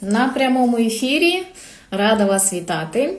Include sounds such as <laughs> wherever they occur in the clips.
На прямому ефірі рада вас вітати.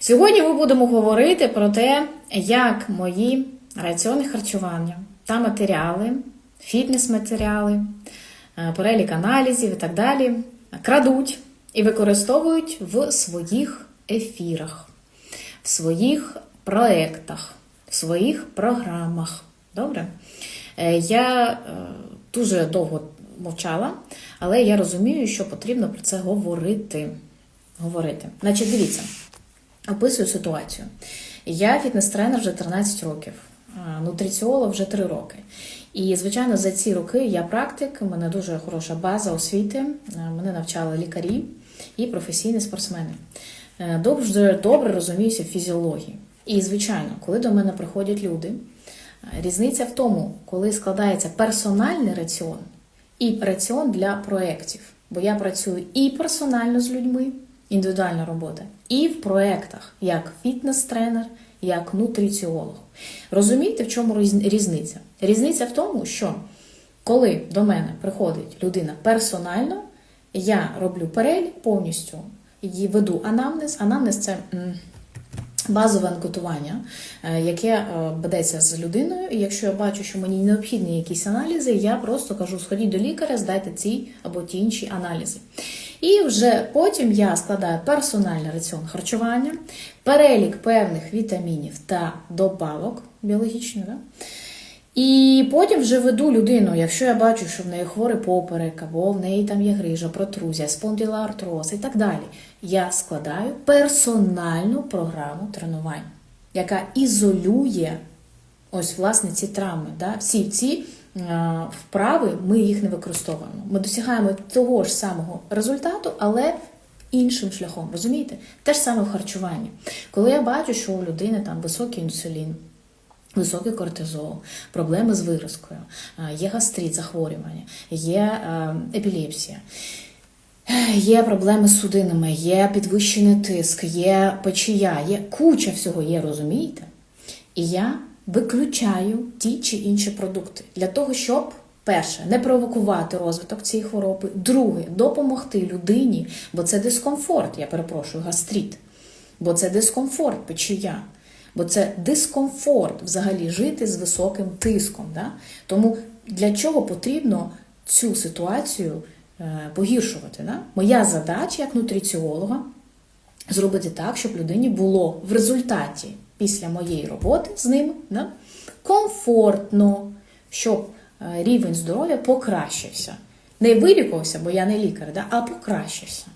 Сьогодні ми будемо говорити про те, як мої раціони харчування та матеріали, фітнес-матеріали, е, перелік аналізів і так далі крадуть і використовують в своїх ефірах, в своїх проектах, в своїх програмах. Добре? Е, Я е, дуже довго мовчала, але я розумію, що потрібно про це говорити. Говорити. Значить, дивіться, описую ситуацію. Я фітнес-тренер вже 13 років, нутриціолог вже 3 роки. І, звичайно, за ці роки я практик, у мене дуже хороша база освіти, мене навчали лікарі і професійні спортсмени. Дуже добре розуміюся в фізіології. І, звичайно, коли до мене приходять люди, різниця в тому, коли складається персональний раціон і раціон для проєктів. Бо я працюю і персонально з людьми, індивідуальна робота, і в проєктах, як фітнес-тренер, як нутриціолог. Розумієте, в чому різ- різниця? Різниця в тому, що коли до мене приходить людина персонально, я роблю перелік повністю, і веду анамнез. Анамнез це. Базове анкетування, е, яке е, ведеться з людиною, і якщо я бачу, що мені необхідні якісь аналізи, я просто кажу: сходіть до лікаря, здайте ці або ті інші аналізи. І вже потім я складаю персональний раціон харчування, перелік певних вітамінів та добавок біологічних. Да? І потім вже веду людину, якщо я бачу, що в неї хворий поперек, або в неї там є грижа, протрузія, спондилоартроз і так далі. Я складаю персональну програму тренувань, яка ізолює ось власне ці травми. Да? Всі ці е, вправи ми їх не використовуємо. Ми досягаємо того ж самого результату, але іншим шляхом. Розумієте? Те ж саме в харчуванні. Коли я бачу, що у людини там високий інсулін. Високий кортизол, проблеми з виразкою, е, є гастрит, захворювання, є е, епілепсія, є проблеми з судинами, є підвищений тиск, є печія, є куча всього є, розумієте? І я виключаю ті чи інші продукти для того, щоб. Перше, не провокувати розвиток цієї хвороби. Друге, допомогти людині, бо це дискомфорт, я перепрошую, гастрит, бо це дискомфорт, печія. Бо це дискомфорт взагалі жити з високим тиском. Да? Тому для чого потрібно цю ситуацію е, погіршувати? Да? Моя задача як нутриціолога зробити так, щоб людині було в результаті після моєї роботи з ним да? комфортно, щоб е, рівень здоров'я покращився. Не вилікувався, бо я не лікар, да? а покращився.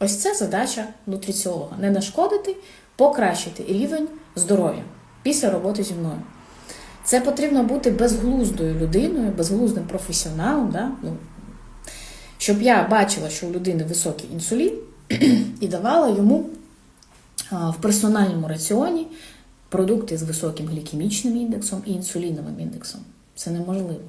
Ось це задача нутриціолога: не нашкодити, покращити рівень здоров'я після роботи зі мною. Це потрібно бути безглуздою людиною, безглуздим професіоналом, да? ну, щоб я бачила, що у людини високий інсулін, і давала йому в персональному раціоні продукти з високим глікемічним індексом і інсуліновим індексом. Це неможливо.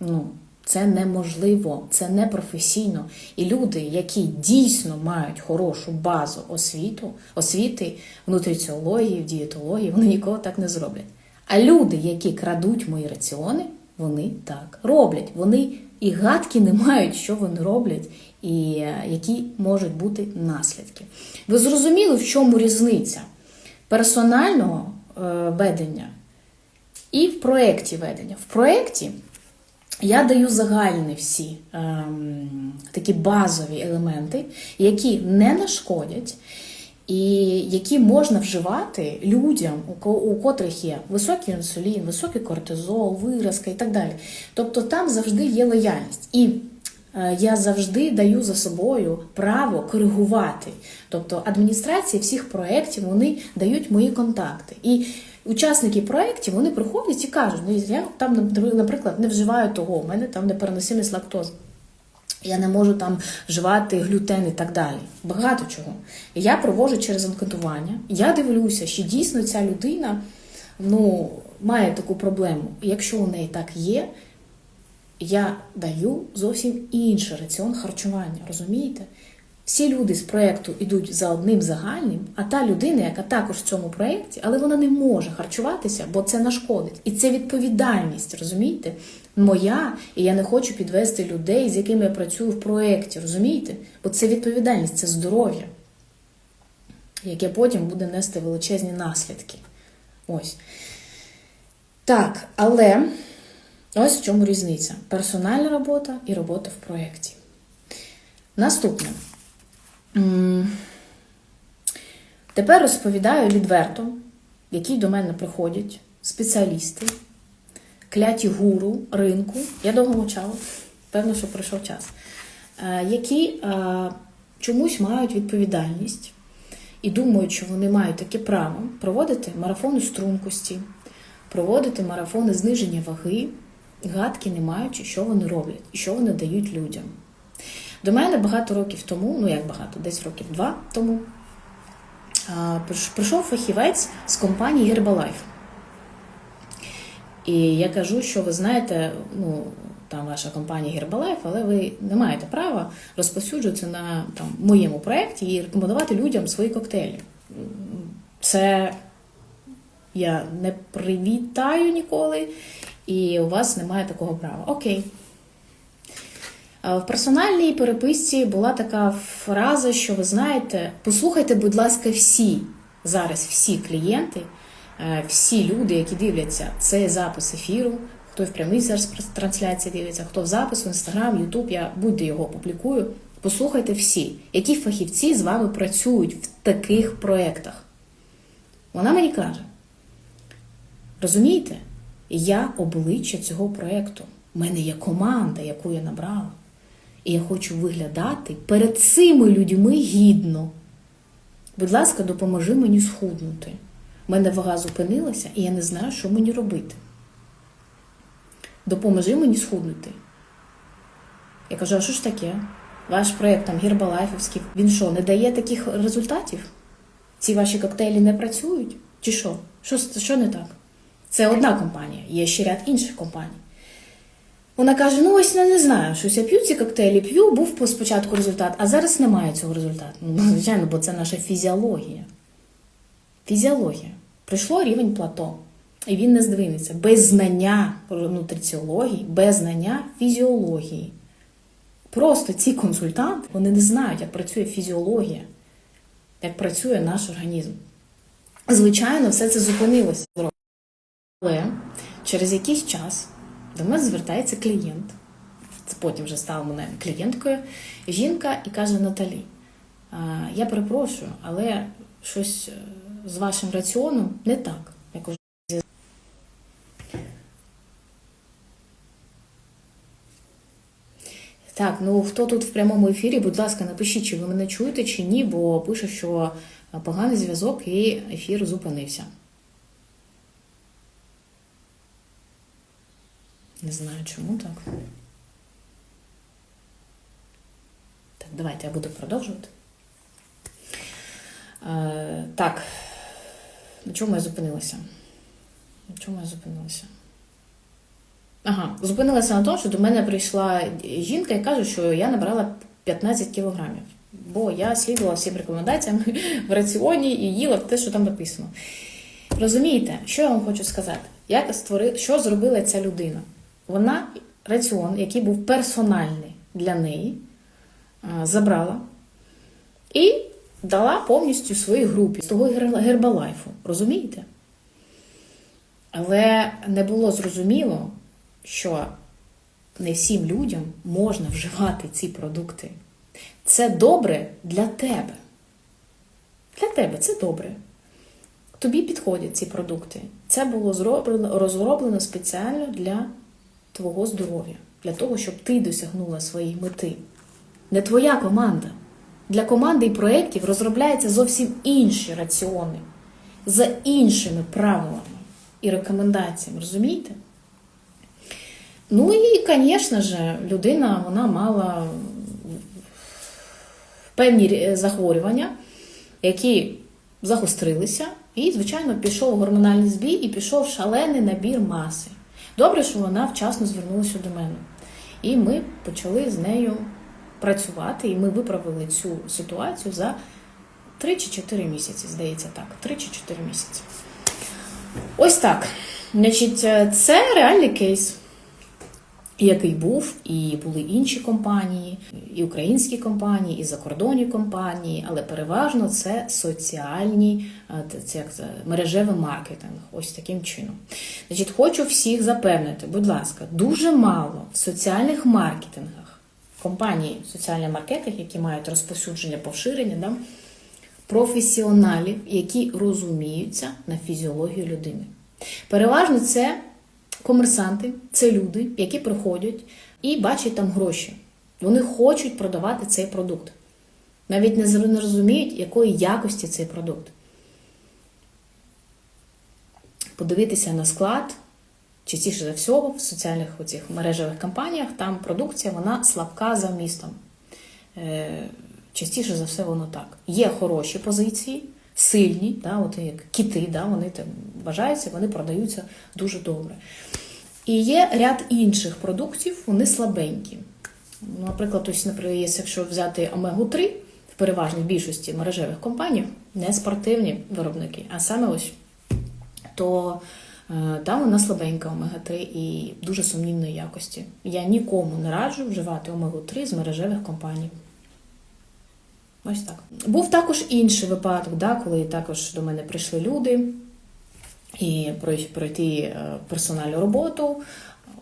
Ну, це неможливо, це не професійно. І люди, які дійсно мають хорошу базу освіту, освіти в нутриціології, в дієтології, вони ніколи так не зроблять. А люди, які крадуть мої раціони, вони так роблять. Вони і гадки не мають, що вони роблять, і е, які можуть бути наслідки. Ви зрозуміли, в чому різниця персонального е, ведення і в проєкті ведення. В проєкті я даю загальні всі ем, такі базові елементи, які не нашкодять, і які можна вживати людям, у ко- у котрих є високий інсулін, високий кортизол, виразка і так далі. Тобто там завжди є лояльність. І я завжди даю за собою право коригувати. Тобто адміністрації всіх проєктів вони дають мої контакти. І учасники проєктів вони приходять і кажуть, ну я там, наприклад, не вживаю того, у мене там непереносимість лактози. Я не можу там вживати глютен і так далі. Багато чого. Я проводжу через анкетування. Я дивлюся, що дійсно ця людина ну, має таку проблему. Якщо у неї так є, я даю зовсім інший раціон харчування. Розумієте? Всі люди з проєкту йдуть за одним загальним, а та людина, яка також в цьому проєкті, але вона не може харчуватися, бо це нашкодить. І це відповідальність, розумієте? моя, і я не хочу підвести людей, з якими я працюю в проєкті, розумієте? Бо це відповідальність, це здоров'я, яке потім буде нести величезні наслідки. Ось. Так, але ось в чому різниця: персональна робота і робота в проєкті. Наступне. Тепер розповідаю відверто, які до мене приходять спеціалісти, кляті гуру ринку. Я довго мовчала, певно, що прийшов час, е, які е, чомусь мають відповідальність і думають, що вони мають таке право проводити марафони стрункості, проводити марафони зниження ваги, гадки не маючи, що вони роблять і що вони дають людям. До мене багато років тому, ну як багато, десь років два тому, прийшов фахівець з компанії Herbalife. І я кажу, що ви знаєте, ну там ваша компанія Herbalife, але ви не маєте права розповсюджуватися на там, моєму проєкті і рекомендувати людям свої коктейлі. Це я не привітаю ніколи, і у вас немає такого права. Окей. В персональній переписці була така фраза, що ви знаєте, послухайте, будь ласка, всі зараз, всі клієнти, е, всі люди, які дивляться цей запис ефіру, хто в прямій зараз трансляції дивиться, хто в запис в Інстаграм, Ютуб, я будь-де його публікую. Послухайте всі, які фахівці з вами працюють в таких проєктах. Вона мені каже: розумієте, я обличчя цього проєкту. У мене є команда, яку я набрала. І я хочу виглядати перед цими людьми гідно. Будь ласка, допоможи мені схуднути. У мене вага зупинилася, і я не знаю, що мені робити. Допоможи мені схуднути. Я кажу, а що ж таке? Ваш проєкт там гірбалайфівський, він що, не дає таких результатів? Ці ваші коктейлі не працюють? Чи що? Що, що не так? Це одна компанія, є ще ряд інших компаній. Вона каже: ну ось я не знаю, щось я п'ю ці коктейлі, п'ю, був спочатку результат, а зараз немає цього результату. Ну, <laughs> звичайно, бо це наша фізіологія. Фізіологія. Прийшло рівень плато, і він не здвинеться. Без знання нутриціології, без знання фізіології. Просто ці консультанти вони не знають, як працює фізіологія, як працює наш організм. Звичайно, все це зупинилося. Але через якийсь час до мене звертається клієнт. Це потім вже стала мене клієнткою. Жінка і каже: Наталі, я перепрошую, але щось е, з вашим раціоном не так. Я кажу, так, ну хто тут в прямому ефірі, будь ласка, напишіть, чи ви мене чуєте, чи ні, бо пише, що поганий зв'язок і ефір зупинився. Не знаю, чому так. Так, давайте я буду продовжувати. Е, так, на чому я зупинилася? На чому я зупинилася? Ага, зупинилася на тому, що до мене прийшла жінка і каже, що я набрала 15 кілограмів. Бо я слідувала всім рекомендаціям в раціоні і їла те, що там написано. Розумієте, що я вам хочу сказати? Як створи... Що зробила ця людина? Вона раціон, який був персональний для неї, забрала і дала повністю своїй групі з того гербалайфу. Розумієте? Але не було зрозуміло, що не всім людям можна вживати ці продукти. Це добре для тебе. Для тебе це добре. Тобі підходять ці продукти. Це було розроблено спеціально для твого здоров'я, для того, щоб ти досягнула своєї мети. Не твоя команда. Для команди і проєктів розробляються зовсім інші раціони за іншими правилами і рекомендаціями, розумієте? Ну і, звісно ж, людина вона мала певні захворювання, які загострилися, і, звичайно, пішов гормональний збій і пішов шалений набір маси. Добре, що вона вчасно звернулася до мене. І ми почали з нею працювати, і ми виправили цю ситуацію за 3 чи 4 місяці, здається так. 3 чи 4 місяці. Ось так. Значить, е, це реальний кейс. Який був, і були інші компанії, і українські компанії, і закордонні компанії, але переважно це соціальні е, це як це, мережевий маркетинг. Ось таким чином. Значить, хочу всіх запевнити, будь ласка, дуже мало в соціальних маркетингах компанії соціальний маркетинг, які мають розповсюдження поширення, да, професіоналів, які розуміються на фізіологію людини. Переважно це комерсанти, це люди, які приходять і бачать там гроші. Вони хочуть продавати цей продукт. Навіть не розуміють, якої якості цей продукт. Подивитися на склад, частіше за всього, в соціальних оцих мережевих компаніях, там продукція вона слабка за вмістом. Е, Частіше за все воно так. Є хороші позиції, сильні, да, от як кіти, да, вони там вважаються, вони продаються дуже добре. І є ряд інших продуктів, вони слабенькі. Ну, Наприклад, ось, наприклад, якщо взяти омегу-3 в переважній більшості мережевих компаній, не спортивні виробники, а саме ось, то е, там вона слабенька омега-3 і дуже сумнівної якості. Я нікому не раджу вживати омегу-3 з мережевих компаній. Ось так. Був також інший випадок, да, коли також до мене прийшли люди і пройти е, персональну роботу,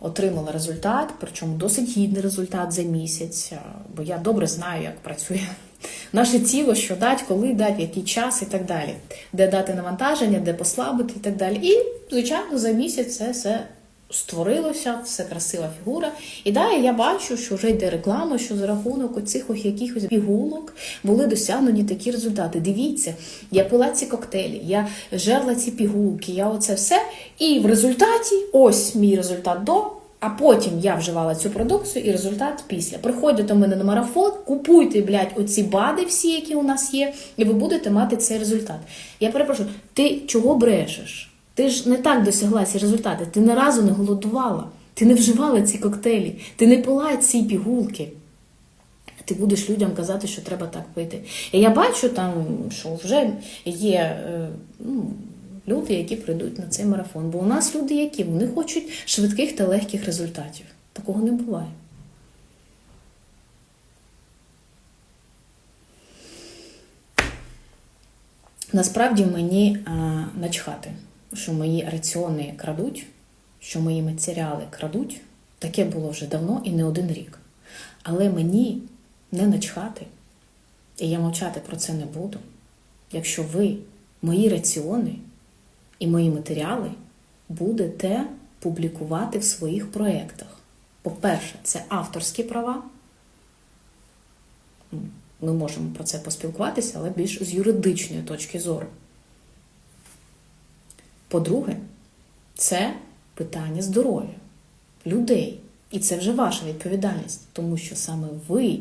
отримала результат, причому досить гідний результат за місяць, е, бо я добре знаю, як працює <laughs> наше тіло, що дати, коли дати, який час і так далі, де дати навантаження, де послабити і так далі. І, звичайно, за місяць це все створилося, все красива фігура. І далі я бачу, що вже йде реклама, що за рахунок оцих ось якихось пігулок були досягнені такі результати. Дивіться, я пила ці коктейлі, я жерла ці пігулки, я оце все. І в результаті, ось мій результат до. А потім я вживала цю продукцію і результат після. Приходьте до мене на марафон, купуйте, блядь, оці бади всі, які у нас є, і ви будете мати цей результат. Я перепрошую, ти чого брешеш? Ти ж не так досягла ці результати. Ти ні разу не голодувала, ти не вживала ці коктейлі, ти не пила ці пігулки. Ти будеш людям казати, що треба так пити. І я бачу там, що вже є е, ну, люди, які прийдуть на цей марафон. Бо у нас люди, які вони хочуть швидких та легких результатів. Такого не буває. Насправді мені а, начхати, що мої раціони крадуть, що мої матеріали крадуть. Таке було вже давно і не один рік. Але мені не начхати, і я мовчати про це не буду. Якщо ви мої раціони і мої матеріали будете публікувати в своїх проєктах. По-перше, це авторські права. Ми можемо про це поспілкуватися, але більш з юридичної точки зору. По-друге, це питання здоров'я людей. І це вже ваша відповідальність, тому що саме ви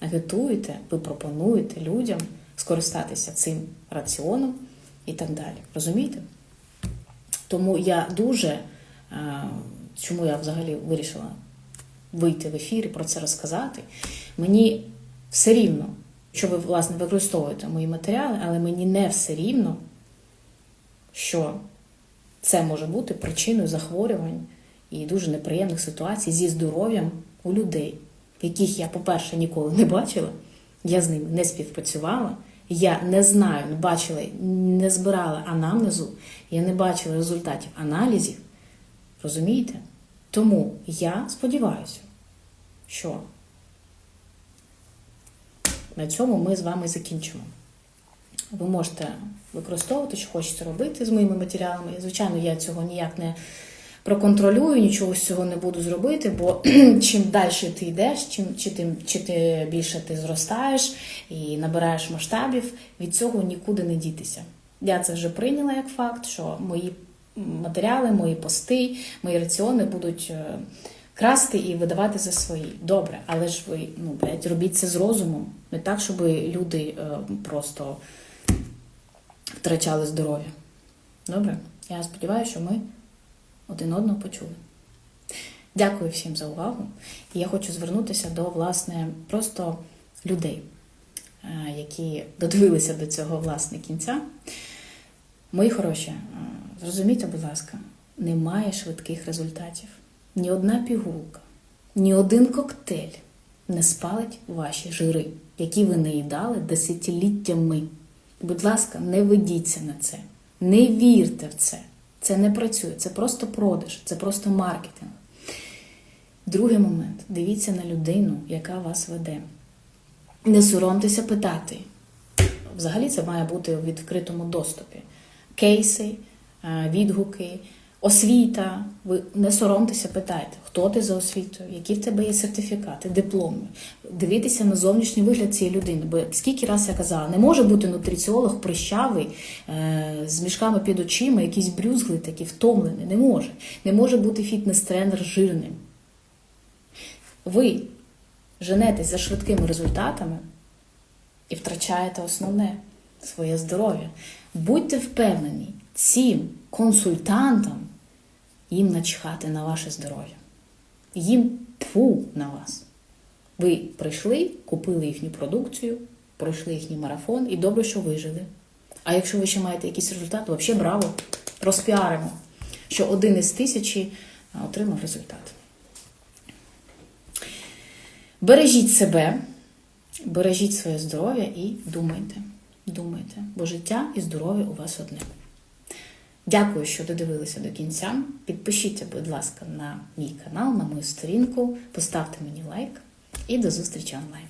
агітуєте, ви пропонуєте людям скористатися цим раціоном і так далі. Розумієте? Тому я дуже, е, чому я взагалі вирішила вийти в ефір і про це розказати, мені все рівно, що ви, власне, використовуєте мої матеріали, але мені не все рівно, що це може бути причиною захворювань і дуже неприємних ситуацій зі здоров'ям у людей, яких я, по-перше, ніколи не бачила, я з ними не співпрацювала. Я не знаю, не бачила, не збирала анамнезу, я не бачила результатів аналізів. Розумієте? Тому я сподіваюся, що на цьому ми з вами закінчимо. Ви можете використовувати, що хочете робити з моїми матеріалами. Звичайно, я цього ніяк не проконтролюю, нічого з цього не буду зробити, бо <clears throat> чим далі ти йдеш, чим чи тим чи ти більше ти зростаєш і набираєш масштабів, від цього нікуди не дітися. Я це вже прийняла як факт, що мої матеріали, мої пости, мої раціони будуть е, красти і видавати за свої. Добре, але ж ви ну, блядь, робіть це з розумом, не так, щоб люди е, просто втрачали здоров'я. Добре? Я сподіваюся, що ми один одного почули. Дякую всім за увагу. І я хочу звернутися до, власне, просто людей, е, які додивилися до цього власне кінця. Мої хороші, е, зрозумійте, будь ласка, немає швидких результатів. Ні одна пігулка, ні один коктейль не спалить ваші жири, які ви не їдали десятиліттями. Будь ласка, не ведіться на це, не вірте в це. Це не працює, це просто продаж, це просто маркетинг. Другий момент дивіться на людину, яка вас веде. Не соромтеся питати. Взагалі це має бути у відкритому доступі. Кейси, е, відгуки, освіта. Ви не соромтеся, питайте, хто ти за освітою, які в тебе є сертифікати, дипломи. Дивіться на зовнішній вигляд цієї людини. Бо скільки раз я казала, не може бути нутриціолог прищавий е, з мішками під очима, якийсь брюзглий, такий втомлений. Не може. Не може бути фітнес-тренер жирним. Ви женетесь за швидкими результатами і втрачаєте основне своє здоров'я. Будьте впевнені, цим консультантам їм начхати на ваше здоров'я. Їм тфу на вас. Ви прийшли, купили їхню продукцію, пройшли їхній марафон і добре, що вижили. А якщо ви ще маєте якийсь результат, то взагалі браво, розпіаримо, що один із тисячі отримав результат. Бережіть себе, бережіть своє здоров'я і думайте. Думайте, бо життя і здоров'я у вас одне. Дякую, що додивилися до кінця. Підпишіться, будь ласка, на мій канал, на мою сторінку, поставте мені лайк і до зустрічі онлайн.